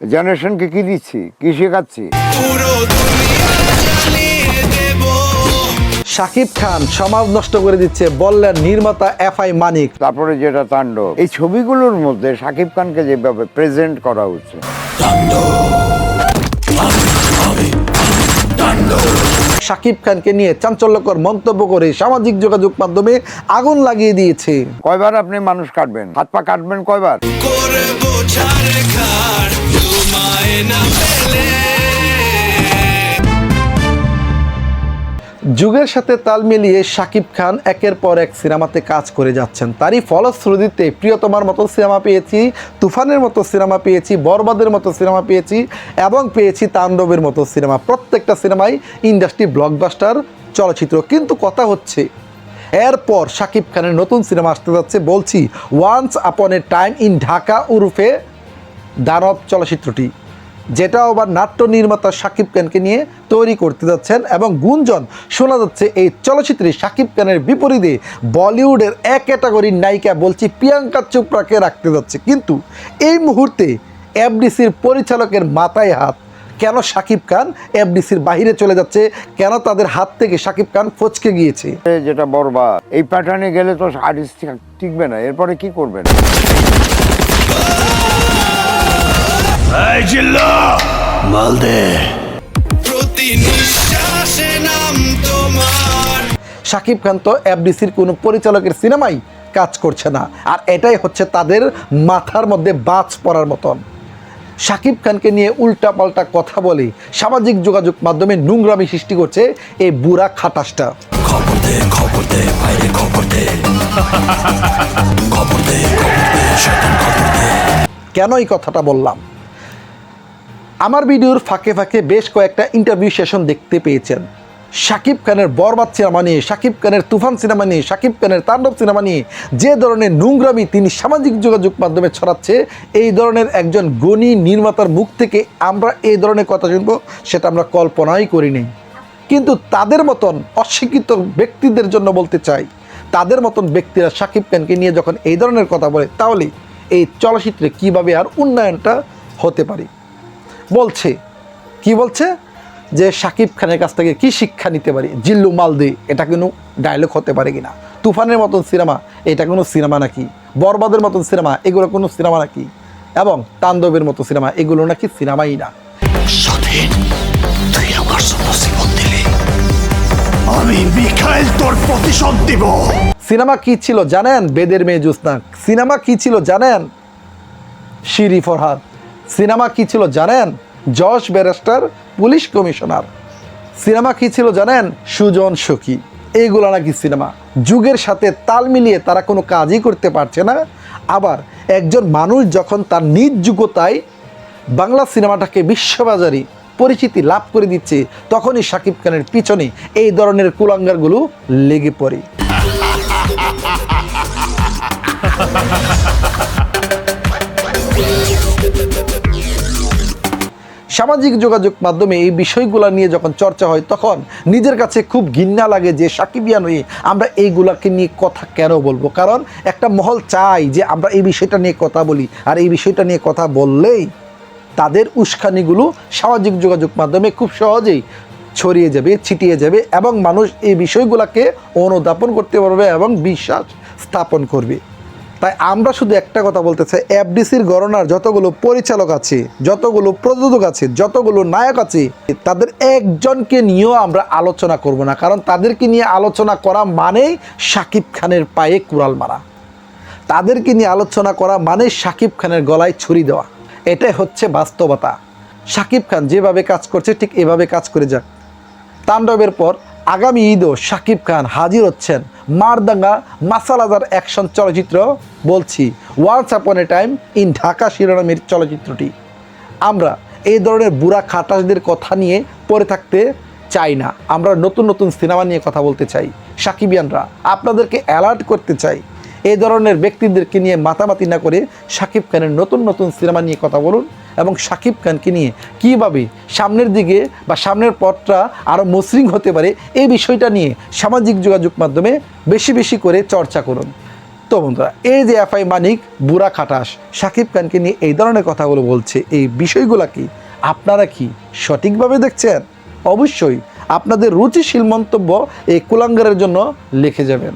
জেনারেশনকে কি দিচ্ছি? কি শেখাচ্ছি? শাকিব খান সমাজ নষ্ট করে দিচ্ছে বললেন নির্মাতা এফ আই মানিক। তারপরে যেটা তাণ্ডব। এই ছবিগুলোর মধ্যে শাকিব খানকে যেভাবে প্রেজেন্ট করা হচ্ছে। শাকিব খানকে নিয়ে চাঞ্চল্যকর মন্তব্য করে সামাজিক যোগাযোগ মাধ্যমে আগুন লাগিয়ে দিয়েছে। কয়বার আপনি মানুষ কাটবেন? হাত পা কাটবেন কয়বার? যুগের সাথে তাল মিলিয়ে শাকিব খান একের পর এক সিনেমাতে কাজ করে যাচ্ছেন। তারই ফলশ্রুতিতে প্রিয়তমার মতো সিনেমা পেয়েছি, তুফানের মতো সিনেমা পেয়েছি, বরবাদের মতো সিনেমা পেয়েছি এবং পেয়েছি তাণ্ডবের মতো সিনেমা। প্রত্যেকটা সিনেমাই ইন্ডাস্ট্রি ব্লকবাস্টার চলচ্চিত্র। কিন্তু কথা হচ্ছে, এরপর শাকিব খানের নতুন সিনেমা আসতে যাচ্ছে বলছি, once upon a time in Dhaka উরুফে দানব চলচ্চিত্রটি। যেটা আবার নাট্য নির্মাতা শাকিব খানকে নিয়ে তৈরি করতে যাচ্ছেন এবং গুঞ্জন শোনা যাচ্ছে এই চলচ্চিত্রে শাকিব খানের বিপরীতে বলিউডের এক ক্যাটাগরির নায়িকা বলছি প্রিয়াঙ্কা চোপড়াকে রাখতে যাচ্ছে। কিন্তু এই মুহূর্তে এফডিসির পরিচালকের মাথায় হাত কেন শাকিব খান? এফডিসির বাইরে চলে যাচ্ছে, কেন তাদের হাত থেকে শাকিব খান ফচকে গিয়েছে? যেটা বরবা এই প্যাটার্নে গেলে তো আর্টিস্ট টিকবে না, এরপরে কি করবেন? শাকিব খান তো এফডিসির কোনো পরিচালকের সিনেমাই কাজ করছে না আর এটাই হচ্ছে তাদের মাথার মধ্যে বাজ পড়ার মতন। শাকিব খানকে নিয়ে উল্টাপাল্টা কথা বলে সামাজিক যোগাযোগ মাধ্যমে নোংরামি সৃষ্টি করছে এই বুড়া খাটাসটা। কেন এই কথাটা বললাম? আমার ভিডিওর ফাঁকে ফাঁকে বেশ কয়েকটা ইন্টারভিউ সেশন দেখতে পেয়েছেন। শাকিব খানের বরবাদ সিনেমা নিয়ে, শাকিব খানের তুফান সিনেমা নিয়ে, শাকিব খানের তাণ্ডব সিনেমা নিয়ে, যে ধরনের নোংরামি তিনি সামাজিক যোগাযোগ মাধ্যমে ছড়াচ্ছে, এই ধরনের একজন গণী নির্মাতার মুখ থেকে আমরা এই ধরনের কথা শুনব, সেটা আমরা কল্পনাই করিনি। কিন্তু তাদের মতন অশিক্ষিত ব্যক্তিদের জন্য বলতে চাই, তাদের মতন ব্যক্তিরা শাকিব খানকে নিয়ে যখন এই ধরনের কথা বলে, তাহলে এই চলচ্চিত্রে কীভাবে আর উন্নয়নটা হতে পারে? বলছে? কি বলছে? যে শাকিব খানের কাছ থেকে কি শিক্ষা নিতে পারি? জিল্লু মালদে এটা কোনো ডায়লগ হতে পারে কিনা? তুফানের মতন সিনেমা এটা কোনো সিনেমা নাকি? বরবাদের মতন সিনেমা এগুলো কোনো সিনেমা নাকি? এবং তাণ্ডবের মতো সিনেমা এগুলো নাকি সিনেমাই না? আমার জন্য জীবন দিলি। আমি মিখাইল তোর প্রতিশোধ দিব। সিনেমা কি ছিল জানেন? বেদের মেয়ে জুসনা সিনেমা কি ছিল জানেন? শিরি ফরহাদ। সিনেমা কি ছিল জানেন? Yash barrister, police commissioner. Cinema কি ছিল জানেন? সুজন সখী। এইগুলো নাকি সিনেমা। যুগের সাথে তাল মিলিয়ে তারা কোনো কাজই করতে পারছে না। আবার একজন মানুষ যখন তার নিজ যোগ্যতায় বাংলা সিনেমাটাকে বিশ্ববাজারে পরিচিতি লাভ করে দিচ্ছে, তখনই শাকিব খানের পিছনে এই ধরনের কুলাঙ্গারগুলো লেগে পড়ে। সামাজিক যোগাযোগ মাধ্যমে এই বিষয়গুলো নিয়ে যখন চর্চা হয়, তখন নিজের কাছে খুব ঘৃণা লাগে যে সাকিবিয়ান হয়ে আমরা এইগুলাকে নিয়ে কথা কেন বলব? কারণ একটা মহল চাই যে, আমরা এই বিষয়টা নিয়ে কথা বলি। আর এই বিষয়টা নিয়ে কথা বললেই তাদের উস্কানিগুলো সামাজিক যোগাযোগ মাধ্যমে খুব সহজেই ছড়িয়ে যাবে, ছিটিয়ে যাবে এবং মানুষ এই বিষয়গুলোকে অনুধাপন করতে পারবে এবং বিশ্বাস স্থাপন করবে। তাই আমরা শুধু একটা কথা বলতে চাই এফডিসির গণনার যতগুলো পরিচালক আছে, যতগুলো প্রযোজক আছে, যতগুলো নায়ক আছে, তাদের একজনকে নিয়েও আমরা আলোচনা করব না, কারণ তাদেরকে নিয়ে আলোচনা করা মানেই শাকিব খানের পায়ে কুড়াল মারা। তাদেরকে নিয়ে আলোচনা করা মানে শাকিব খানের গলায় ছুরি দেওয়া। এটাই হচ্ছে বাস্তবতা। শাকিব খান যেভাবে কাজ করছে, ঠিক এভাবে কাজ করে যাক। তাণ্ডবের পর আগামী ঈদও শাকিব খান হাজির হচ্ছেন। মারদাঙ্গা মাসালাদার অ্যাকশন চলচ্চিত্র বলছি once upon a time in Dhaka শিরোনামের চলচ্চিত্রটি। আমরা এই ধরনের বুড়া খাটাসদের কথা নিয়ে পড়ে থাকতে চাই না। আমরা নতুন নতুন সিনেমা নিয়ে কথা বলতে চাই। সাকিবিয়ানরা, আপনাদেরকে অ্যালার্ট করতে চাই। এই ধরনের ব্যক্তিদেরকে নিয়ে মাতামাতি না করে শাকিব খানের নতুন নতুন সিনেমা নিয়ে কথা বলুন। এবং শাকিব খানকে নিয়ে কীভাবে সামনের দিকে বা সামনের পথটা আরও মসৃণ হতে পারে এই বিষয়টা নিয়ে সামাজিক যোগাযোগ মাধ্যমে বেশি বেশি করে চর্চা করুন। তো বন্ধুরা, এই যে এফআই মানিক, বুড়া খাটাস, সাকিব খানকে নিয়ে এই ধরনের কথাগুলো বলছে, এই বিষয়গুলো কি আপনারা কি সঠিকভাবে দেখছেন? অবশ্যই আপনাদের রুচিশীল মন্তব্য এই কুলাঙ্গারের জন্য লিখে যাবেন।